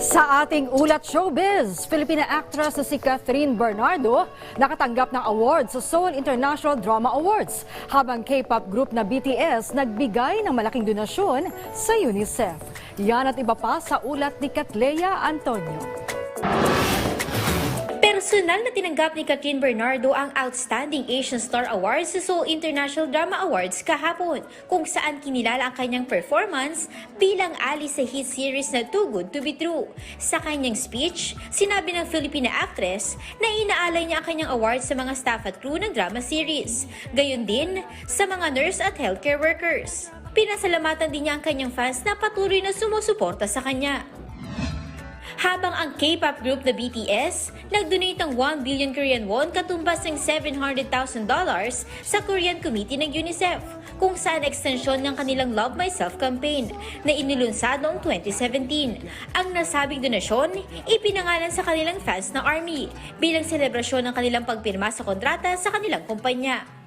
Sa ating ulat showbiz, Filipina actress na si Catherine Bernardo nakatanggap ng award sa Seoul International Drama Awards habang K-pop group na BTS nagbigay ng malaking donasyon sa UNICEF. Yan at iba pa sa ulat ni Katleya Antonio. Personal na tinanggap ni Catherine Bernardo ang Outstanding Asian Star Awards sa Seoul International Drama Awards kahapon, kung saan kinilala ang kanyang performance bilang Ali sa hit series na Too Good To Be True. Sa kanyang speech, sinabi ng Filipina actress na inaalay niya ang kanyang award sa mga staff at crew ng drama series, gayon din sa mga nurse at healthcare workers. Pinasalamatan din niya ang kanyang fans na patuloy na sumusuporta sa kanya. Habang ang K-pop group na BTS nag-donate ng 1 billion Korean won katumbas ng $700,000 sa Korean Committee ng UNICEF kung saan ekstensyon ng kanilang Love Myself campaign na inilunsad noong 2017. Ang nasabing donasyon, ipinangalan sa kanilang fans na ARMY bilang selebrasyon ng kanilang pagpirma sa kontrata sa kanilang kumpanya.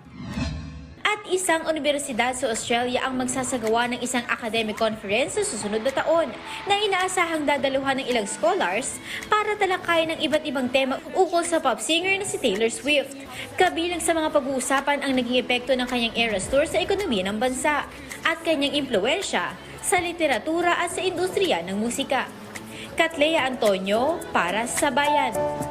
Isang universidad sa Australia ang magsasagawa ng isang academic conference sa susunod na taon na inaasahang dadaluhan ng ilang scholars para talakayin ng iba't ibang tema ukol sa pop singer na si Taylor Swift. Kabilang sa mga pag-uusapan ang naging epekto ng kanyang Eras Tour sa ekonomiya ng bansa at kanyang impluensya sa literatura at sa industriya ng musika. Katleya Antonio para sa Bayan.